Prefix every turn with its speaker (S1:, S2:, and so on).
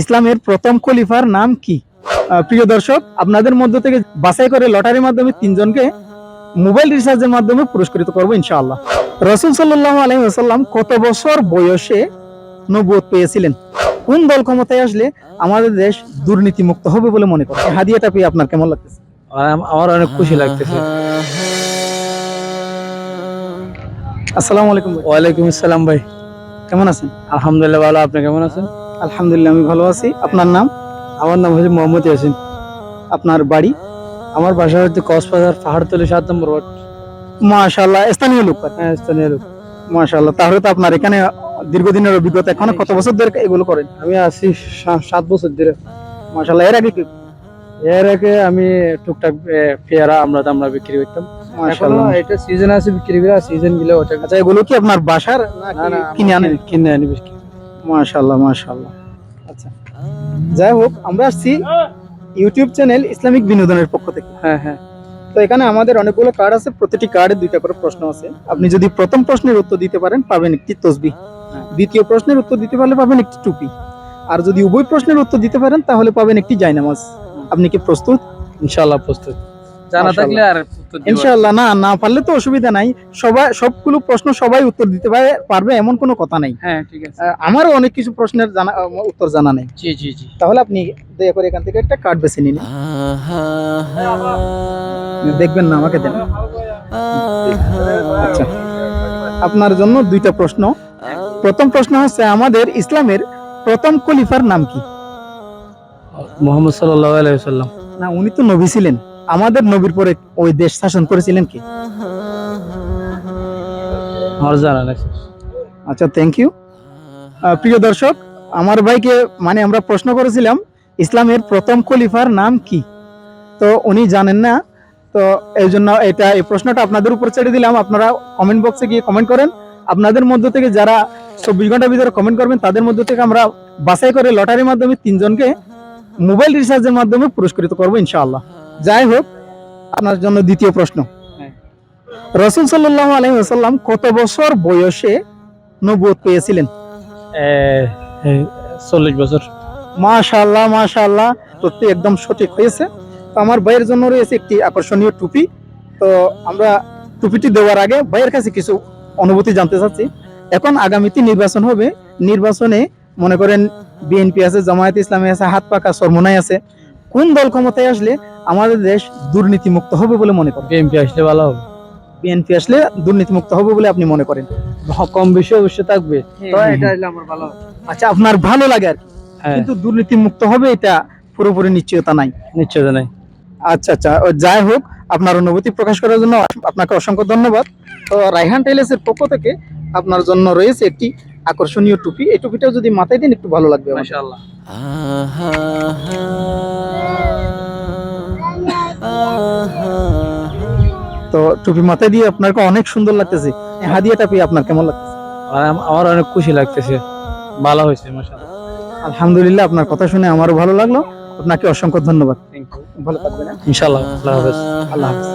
S1: ইসলামের প্রথম খলিফার নাম কি? প্রিয় দর্শক আপনাদের মধ্য থেকে বাছাই করে লটারির মাধ্যমে তিনজনকে মোবাইল রিচার্জের মাধ্যমে পুরস্কৃত করব ইনশাআল্লাহ। রসুল সাল্লাহ আলহিহাসাল্লাম কত বছর বয়সে নবুয়ত পেয়েছিলেন? কোন দল ক্ষমতায় আসলে আমাদের দেশ দুর্নীতি মুক্ত হবে বলে মনে করেন? হাদিয়াটা পেয়ে আপনার কেমন লাগতেছে?
S2: আমার অনেক খুশি লাগতেছে।
S1: আসসালামু আলাইকুম
S2: ওয়ালাইকুম আসসালাম ভাই।
S1: কেমন আছেন?
S2: আলহামদুলিল্লাহ ভালো। আপনি কেমন আছেন?
S1: আলহামদুলিল্লাহ আমি ভালো আছি। আপনার নাম?
S2: আমার নাম হচ্ছে মোহাম্মদ ইয়াসিন।
S1: আপনার বাড়ি?
S2: আমার বাসা হচ্ছে কক্সবাজার পাহাড়তলি সাত নম্বর ওয়ার্ড।
S1: মাশাআল্লাহ স্থানীয় লোক
S2: হ্যাঁ স্থানীয় লোক।
S1: মাশাআল্লাহ তাহলে তো আপনার এখানে দীর্ঘদিনের অভিজ্ঞতা এখন কত বছর ধরে এগুলো করেন?
S2: আমি আছি সাত বছর ধরে।
S1: মাশাআল্লাহ এর আগে কি?
S2: এর আগে আমি টুকটাক পেয়ারা আমরা আমরা বিক্রি করতাম। এখনও
S1: মাশাআল্লাহ
S2: এটা সিজন আছে বিক্রি করা সিজন গেলে ওটা
S1: আচ্ছা এগুলো কি আপনার বাসার?
S2: না
S1: কিনে আনেন?
S2: কিনে আনি বিক্রি
S1: মাশাআল্লাহ মাশাআল্লাহ। যাই হোক আমরা আসছি ইউটিউব চ্যানেল ইসলামিক বিনোদনের পক্ষ থেকে।
S2: হ্যাঁ হ্যাঁ।
S1: তো এখানে আমাদের অনেকগুলো কার্ড আছে প্রতিটি কার্ডে দুইটা করে প্রশ্ন আছে। আপনি যদি প্রথম প্রশ্নের উত্তর দিতে পারেন পাবেন একটি তসবি। দ্বিতীয় প্রশ্নের উত্তর দিতে পারলে পাবেন একটি টুপি। আর যদি উভয় প্রশ্নের উত্তর দিতে পারেন তাহলে পাবেন একটি জায়নামাজ। আপনি কি প্রস্তুত?
S2: ইনশাআল্লাহ প্রস্তুত। জানা থাকলে আর উত্তর।
S1: ইনশাআল্লাহ না না পারলে তো অসুবিধা নাই। সবাই সবগুলো প্রশ্ন সবাই উত্তর দিতে পারে- পারবে এমন কোনো কথা নাই।
S2: হ্যাঁ ঠিক আছে।
S1: আমারও অনেক কিছু প্রশ্নের জানা উত্তর জানা নেই।
S2: জি জি জি।
S1: তাহলে আপনি দয়া করে এখান থেকে একটা কার্ড বেছে নিন। দেখবেন না আমাকে দেন। আচ্ছা আপনার জন্য দুইটা প্রশ্ন। প্রথম প্রশ্ন হচ্ছে আমাদের ইসলামের প্রথম খলিফার নাম কি?
S2: মোহাম্মদ সাল্লাল্লাহু আলাইহি সাল্লাম
S1: না উনি তো নবী ছিলেন। আমাদের নবীর পরে ওই দেশ শাসন করেছিলেন কি?
S2: আমার জানা নাই।
S1: আচ্ছা থ্যাংক ইউ প্রিয় দর্শক আমার ভাইকে মানে আমরা প্রশ্ন করেছিলাম ইসলামের প্রথম খলিফার নাম কি? তো উনি জানেন না তো এই জন্য এটা এই প্রশ্নটা আপনাদের উপর ছেড়ে দিলাম। আপনারা কমেন্ট বক্সে গিয়ে কমেন্ট করেন। আপনাদের মধ্য থেকে যারা চব্বিশ ঘণ্টার ভিতরে কমেন্ট করবেন তাদের মধ্য থেকে আমরা বাছাই করে লটারির মাধ্যমে তিনজনকে মোবাইল রিচার্জের মাধ্যমে পুরস্কৃত করব ইনশাআল্লাহ। যাই হোক আপনার জন্য দ্বিতীয় প্রশ্ন। রসুল সাল্লাহ আলহিহাসাল্লাম কত বছর বয়সে নবুয়ত পেয়েছিলেন?
S2: চল্লিশ বছর।
S1: মাশাআল্লাহ মাশাআল্লাহ সত্যি একদম সঠিক হয়েছে। তো আমার ভাইয়ের জন্য রয়েছে একটি আকর্ষণীয় টুপি। তো আমরা টুপিটি দেওয়ার আগে ভাইয়ের কাছে কিছু অনুভূতি জানতে চাচ্ছি। এখন আগামীতে নির্বাচন হবে। নির্বাচনে মনে করেন বিএনপি আছে জামায়াত ইসলামী আছে হাত পাকা সরমনাই আছে। কোন দল ক্ষমতায় আসলে আমাদের দেশ দুর্নীতি মুক্ত হবে বলে মনে করেন।
S2: বিএমপি আসলে ভালো হবে।
S1: বিএনপি আসলে দুর্নীতিমুক্ত হবে বলে আপনি মনে করেন।
S2: কম বেশি অবশ্যই থাকবে। তো
S1: হ্যাঁ,
S2: এটা। হলে আমার ভালো হবে।
S1: আচ্ছা আপনার ভালো লাগে আর
S2: হ্যাঁ।
S1: কিন্তু দুর্নীতি মুক্ত হবে এটা পুরোপুরি নিশ্চয়তা নাই।
S2: নিশ্চয় নাই।
S1: আচ্ছা আচ্ছা যাই হোক আপনার অনুভূতি প্রকাশ করার জন্য আপনাকে অসংখ্য ধন্যবাদ। তো রাইহান টাইলেসের পক্ষ থেকে আপনার জন্য রয়েছে একটি আকর্ষণীয় টুপি। এই টুপিটাও যদি মাথায় দিন একটু ভালো লাগবে।
S2: মাশাআল্লাহ।
S1: তো টুপি মাথায় দিয়ে আপনাকে অনেক সুন্দর লাগতেছে। হাদিয়াটা পেয়ে আপনার কেমন লাগতেছে?
S2: আমার অনেক খুশি লাগতেছে। ভালো হয়েছে
S1: আলহামদুলিল্লাহ আপনার কথা শুনে আমারও ভালো লাগল। আপনাকে অসংখ্য ধন্যবাদ। ভালো থাকবেন?
S2: ইনশাআল্লাহ আল্লাহ হাফেজ।
S1: আল্লাহ হাফেজ.